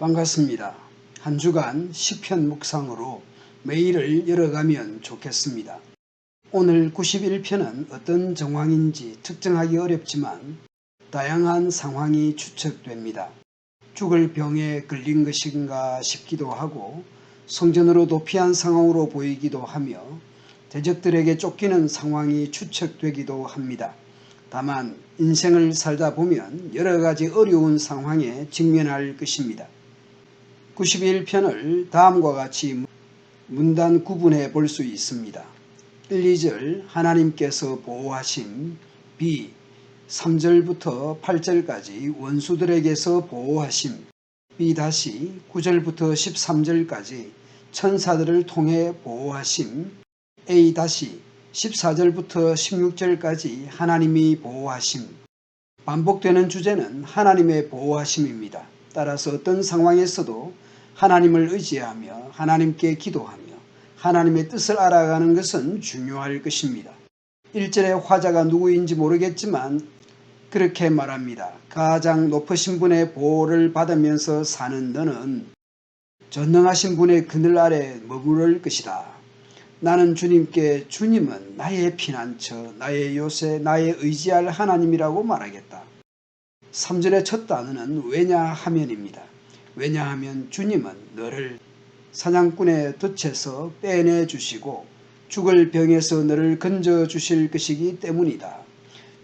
반갑습니다. 한 주간 시편 묵상으로 매일을 열어가면 좋겠습니다. 오늘 91편은 어떤 정황인지 특정하기 어렵지만 다양한 상황이 추측됩니다. 죽을 병에 걸린 것인가 싶기도 하고 성전으로 도피한 상황으로 보이기도 하며 대적들에게 쫓기는 상황이 추측되기도 합니다. 다만 인생을 살다 보면 여러 가지 어려운 상황에 직면할 것입니다. 91편을 다음과 같이 문단 구분해 볼 수 있습니다. 1, 2절 하나님께서 보호하심 B 3절부터 8절까지 원수들에게서 보호하심 B 다시 9절부터 13절까지 천사들을 통해 보호하심 A 다시 14절부터 16절까지 하나님이 보호하심 반복되는 주제는 하나님의 보호하심입니다. 따라서 어떤 상황에서도 하나님을 의지하며 하나님께 기도하며 하나님의 뜻을 알아가는 것은 중요할 것입니다. 1절의 화자가 누구인지 모르겠지만 그렇게 말합니다. 가장 높으신 분의 보호를 받으면서 사는 너는 전능하신 분의 그늘 아래 머무를 것이다. 나는 주님께 주님은 나의 피난처, 나의 요새, 나의 의지할 하나님이라고 말하겠다. 3절의 첫 단어는 왜냐하면입니다. 왜냐하면 주님은 너를 사냥꾼의 덫에서 빼내 주시고 죽을 병에서 너를 건져 주실 것이기 때문이다.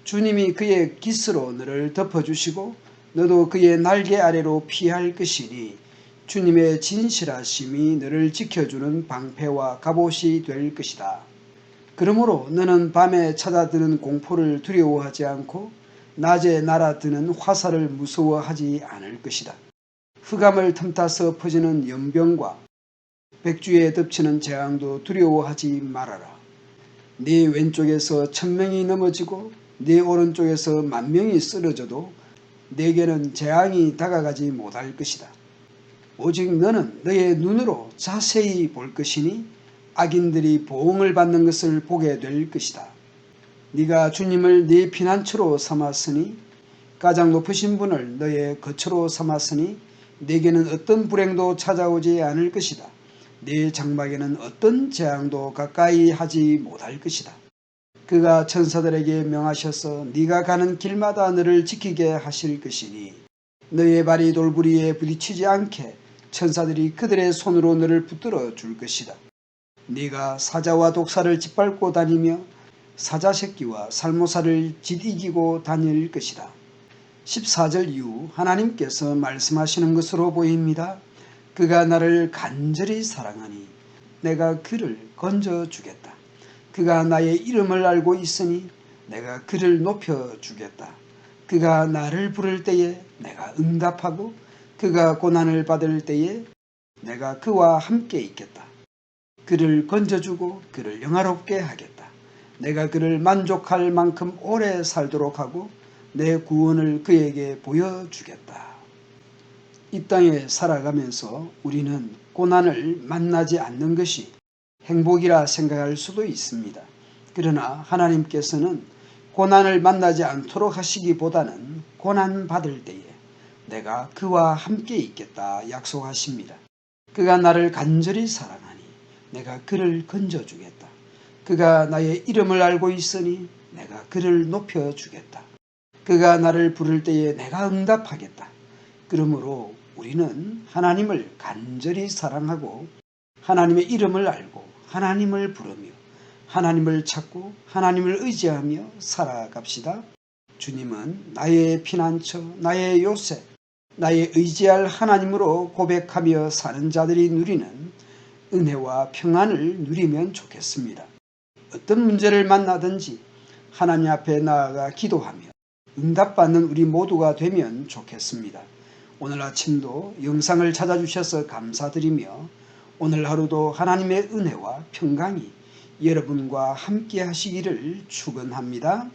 주님이 그의 깃으로 너를 덮어 주시고 너도 그의 날개 아래로 피할 것이니 주님의 진실하심이 너를 지켜주는 방패와 갑옷이 될 것이다. 그러므로 너는 밤에 찾아드는 공포를 두려워하지 않고 낮에 날아드는 화살을 무서워하지 않을 것이다. 흑암을 틈타서 퍼지는 연병과 백주에 덮치는 재앙도 두려워하지 말아라. 네 왼쪽에서 천명이 넘어지고 네 오른쪽에서 만명이 쓰러져도 내게는 재앙이 다가가지 못할 것이다. 오직 너는 너의 눈으로 자세히 볼 것이니 악인들이 보응을 받는 것을 보게 될 것이다. 네가 주님을 네 피난처로 삼았으니 가장 높으신 분을 너의 거처로 삼았으니 내게는 어떤 불행도 찾아오지 않을 것이다. 네 장막에는 어떤 재앙도 가까이 하지 못할 것이다. 그가 천사들에게 명하셔서 네가 가는 길마다 너를 지키게 하실 것이니 너의 발이 돌부리에 부딪히지 않게 천사들이 그들의 손으로 너를 붙들어 줄 것이다. 네가 사자와 독사를 짓밟고 다니며 사자 새끼와 살모사를 짓이기고 다닐 것이다. 14절 이후 하나님께서 말씀하시는 것으로 보입니다. 그가 나를 간절히 사랑하니 내가 그를 건져 주겠다. 그가 나의 이름을 알고 있으니 내가 그를 높여 주겠다. 그가 나를 부를 때에 내가 응답하고 그가 고난을 받을 때에 내가 그와 함께 있겠다. 그를 건져주고 그를 영화롭게 하겠다. 내가 그를 만족할 만큼 오래 살도록 하고 내 구원을 그에게 보여주겠다. 이 땅에 살아가면서 우리는 고난을 만나지 않는 것이 행복이라 생각할 수도 있습니다. 그러나 하나님께서는 고난을 만나지 않도록 하시기보다는 고난 받을 때에 내가 그와 함께 있겠다 약속하십니다. 그가 나를 간절히 사랑하니 내가 그를 건져주겠다. 그가 나의 이름을 알고 있으니 내가 그를 높여주겠다. 그가 나를 부를 때에 내가 응답하겠다. 그러므로 우리는 하나님을 간절히 사랑하고 하나님의 이름을 알고 하나님을 부르며 하나님을 찾고 하나님을 의지하며 살아갑시다. 주님은 나의 피난처, 나의 요새, 나의 의지할 하나님으로 고백하며 사는 자들이 누리는 은혜와 평안을 누리면 좋겠습니다. 어떤 문제를 만나든지 하나님 앞에 나아가 기도하며 응답받는 우리 모두가 되면 좋겠습니다. 오늘 아침도 영상을 찾아주셔서 감사드리며 오늘 하루도 하나님의 은혜와 평강이 여러분과 함께 하시기를 축원합니다.